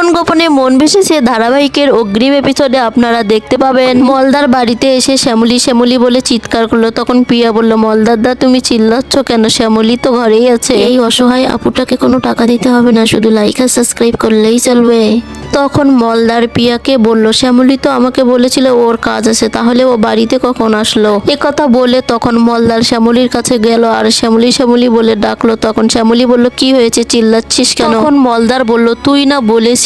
গোপন গোপনে মন ভেসেছে ধারাবাহিকের অগ্রিম এপিসোডে আপনারা দেখতে পাবেন। মলদার বাড়িতে এসে শ্যামলি শ্যামলি বলে চিৎকার করল। তখন প্রিয়া বলল মলদার দা তুমি চিল্লাচ্ছ কেন? শ্যামলি তো ঘরেই আছে। এই অসহায় আপুটাকে কোনো টাকা দিতে হবে না শুধু লাইক আর সাবস্ক্রাইব করলেই চলবে। তখন মলদার পিয়াকে বলল শ্যামলি তো আমাকে বলেছিল ওর কাজ আছে তাহলে ও বাড়িতে কখন আসলো? এ কথা বলে তখন মলদার শ্যামলির কাছে গেল আর শ্যামলি শ্যামলি বলে ডাকলো। তখন শ্যামলি বলল কি হয়েছে? চিল্লাচ্ছিস কেন? তখন মলদার বলল তুই না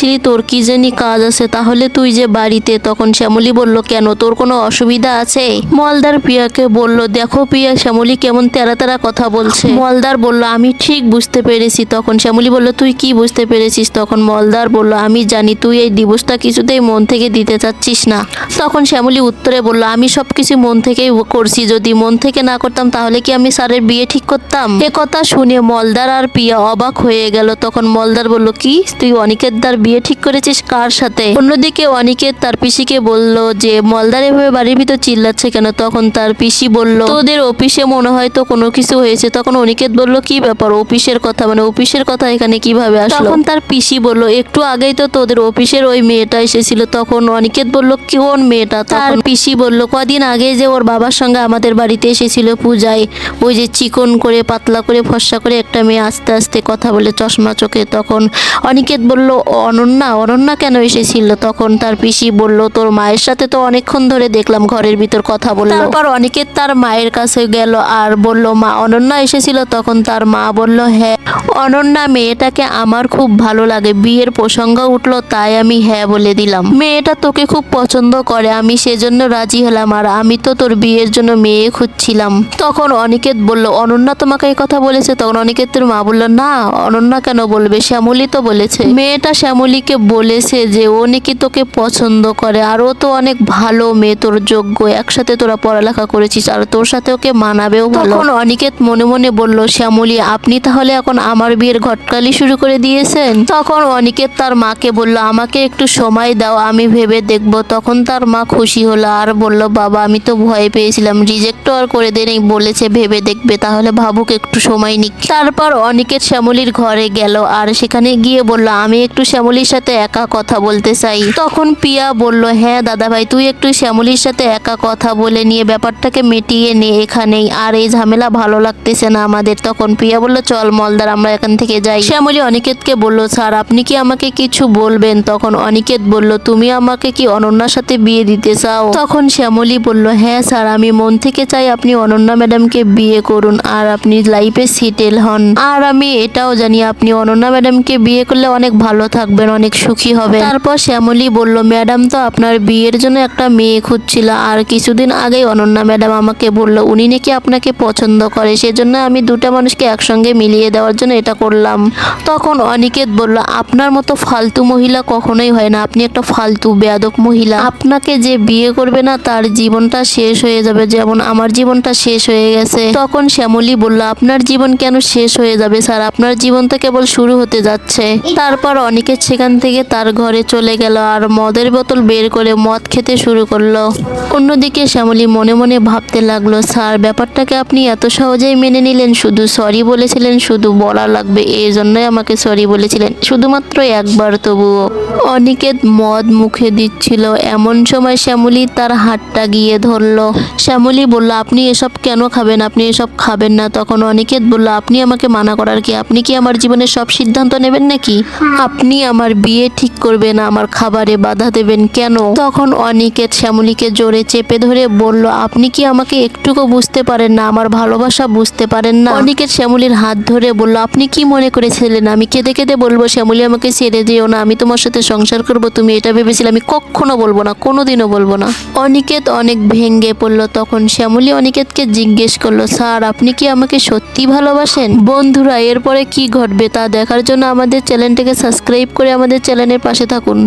বলেছিলি, তোর কি জানি কাজ আছে? তাহলে তুই যে বাড়িতে? তখন শ্যামলি বলল, কেন? তোর কোনো অসুবিধা আছে? মলদার পিয়াকে বলল, দেখো পিয়া শ্যামলি কেমন তেরা তেরা কথা বলছে। মলদার বলল, আমি ঠিক বুঝতে পেরেছি। তখন শ্যামলি বলল, তুই কি বুঝতে পেরেছিস? তখন মলদার বলল, আমি জানি, তুই এই ডিভোর্সটা কিছুতেই মন থেকে দিতে চাচ্ছিস না। তখন শ্যামলি উত্তরে বলল, আমি সব কিছু মন থেকেই করছি। যদি মন থেকে না করতাম, তাহলে কি আমি স্যারের বিয়ে ঠিক করতাম? এ কথা শুনে মলদার আর পিয়া অবাক হয়ে গেল। তখন মলদার বলল, কি? তুই অনিকেত দার বিয়ে ঠিক করেছিস কার সাথে? অন্যদিকে অনিকেত তার পিসিকে বলল যে মলদার এভাবে বাড়ির ভিতর চিল্লাচ্ছে কেন? তখন তার পিসি বলল তোদের অফিসে মনে হয় তো কোনো কিছু হয়েছে। তখন অনিকেত বলল কি ব্যাপার? অফিসের কথা? মানে অফিসের কথা এখানে কীভাবে আসলো? তখন তার পিসি বলল একটু আগেই তো তোদের অফিসের ওই মেয়েটা এসেছিল। তখন অনিকেত বলল কোন মেয়েটা? তখন পিসি বলল কদিন আগে যে ওর বাবার সঙ্গে আমাদের বাড়িতে এসেছিল পূজায় ওই যে চিকন করে পাতলা করে ফর্সা করে একটা মেয়ে আস্তে আস্তে কথা বলে চশমা চোখে। তখন অনিকেত বলল অনন্যা অনন্যা কেন এসেছিল? তখন তার পিসি বলল, তোর মায়ের সাথে তো অনেকক্ষণ ধরে দেখলাম, ঘরের ভিতর কথা বলল। তারপর অনিকেত তার মায়ের কাছে গেল আর বলল, মা, অনন্যা এসেছিল? তখন তার মা বলল হ্যাঁ। অনন্যা, মেয়েটাকে আমার খুব ভালো লাগে। বিয়ের প্রসঙ্গ উঠল, তাই আমি হ্যাঁ বলে দিলাম। মেয়েটা তোকে খুব পছন্দ করে, আমি সেজন্য রাজি হলাম আর আমি তো তোর বিয়ের জন্য মেয়ে খুঁজছিলাম। তখন অনিকেত বলল, অনন্যা তোমাকে এই কথা বলেছে? তখন অনিকেতের মা বলল, না, অনন্যা কেন বলবে? শ্যামলী তো বলেছে। মেয়েটা শ্যামলীকে বলেছে যে, ও নাকি তোকে পছন্দ করে, আর ও তো অনেক ভালো মেয়ে, তোর যোগ্য, একসাথে তোরা পড়ালেখা করেছিস, আর তোর সাথে ওকে মানাবেও ভালো। অনিকেত মনে মনে বলল, শ্যামলী, আপনি তাহলে এখন আমার বিয়ের ঘটকালি শুরু করে দিয়েছেন? তখন অনিকেত তার মাকে বলল, আমাকে একটু সময় দাও, আমি ভেবে দেখব। তখন তার মা খুশি হলো আর বলল, বাবা, আমি তো ভয় পেয়েছিলাম রিজেক্ট আর করে দেনি বলেছে, ভেবে দেখবে, তাহলে ভাবুক একটু সময় নিক। তারপর অনিকেত শ্যামলীর ঘরে গেল আর সেখানে গিয়ে বলল, আমি একটু শ্যামলীর সাথে একা কথা বলতে চাই। তখন পিয়া বলল হ্যাঁ দাদা ভাই তুই একটু শ্যামলির সাথে একা কথা বলে নিয়ে ব্যাপারটাকে মিটিয়ে নে এখানেই। আর এই ঝামেলা ভালো লাগতেছে না আমাদের। তখন পিয়া বলল, চল মলদার, আমরা এখান থেকে যাই। শ্যামলী অনিকেতকে বলল, স্যার, আপনি কি আমাকে কিছু বলবেন? তখন অনিকেত বলল, তুমি আমাকে কি অনন্যার সাথে বিয়ে দিতে চাও? তখন শ্যামলী বলল হ্যাঁ স্যার, আমি মন থেকে চাই আপনি অনন্যা ম্যাডামকে বিয়ে করুন, আর আপনি লাইফে সেটেল হন। আর আমি এটাও জানি, আপনি অনন্যা ম্যাডামকে বিয়ে করলে অনেক ভালো থাকবেন অনেক সুখী হবে। তারপর শ্যামলী বলল, ম্যাডাম তো আপনার বিয়ের জন্য একটা মেয়ে খুঁজছিল। আর কিছুদিন আগেই অনন্যা ম্যাডাম আমাকে বলল, উনি নাকি আপনাকে পছন্দ করে। সেজন্য আমি দুটা মানুষকে একসঙ্গে মিলিয়ে দেওয়ার জন্য এটা করলাম। তখন অনিকেত বলল, আপনার মতো ফালতু মহিলা কখনোই হয় না। আপনি একটা ফালতু, বেয়াদব মহিলা। আপনাকে যে বিয়ে করবে না, তার জীবনটা শেষ হয়ে যাবে। যেমন আমার জীবনটা শেষ হয়ে গেছে। তখন শ্যামলী বলল, আপনার জীবন কেন শেষ হয়ে যাবে স্যার? আপনার জীবন তো কেবল শুরু হতে যাচ্ছে। তারপর অনিকেত সেখান থেকে তার ঘরে চলে গেল আর মদের বোতল বের করে মদ খেতে শুরু করল। অন্যদিকে শ্যামলী মনে মনে ভাবতে লাগল, স্যার, ব্যাপারটাকে আপনি এত সহজেই মেনে নিলেন, শুধু সরি বলেছিলেন, শুধু বলা লাগবে, এই জন্যই আমাকে সরি বলেছিলেন, শুধুমাত্র একবার তবুও। অনিকেত মদ মুখে দিচ্ছিল। এমন সময় শ্যামলী তার হাতটা গিয়ে ধরলো। শ্যামলী বলল, আপনি এসব কেন খাবেন? আপনি এসব খাবেন না। তখন অনিকেত বলল, আপনি আমাকে মানা করার কি? আপনি কি আমার জীবনের সব সিদ্ধান্ত নেবেন নাকি? আপনি আমার বিয়ে ঠিক করবেন আমার খাবারে বাধা দেবেন কেন? তখন অনিকেত শ্যামলীকে জোরে চেপে ধরে বলল, আপনি কি আমাকে একটুকু বুঝতে পারেন না? আমার ভালোবাসা বুঝতে পারেন না? অনিকেত শ্যামলীর হাত ধরে বলল, আপনি কি মনে করেছিলেন? আমি কেঁদে কেঁদে বলব, শ্যামলী, আমাকে ছেড়ে দিও না। আমি তোমার সাথে সংসার করব, তুমি এটা ভেবেছিলে, আমি কখনো বলব না, কোনোদিনও বলব না। অনিকেত অনেক ভেঙ্গে পড়ল। তখন শ্যামলী অনিকেতকে জিজ্ঞেস করল, স্যার, আপনি কি আমাকে সত্যি ভালোবাসেন? বন্ধুরা, এরপরে কি ঘটবে তা দেখার জন্য আমাদের চ্যানেলটাকে সাবস্ক্রাইব করে আমাদের চ্যানেলের পাশে থাকুন।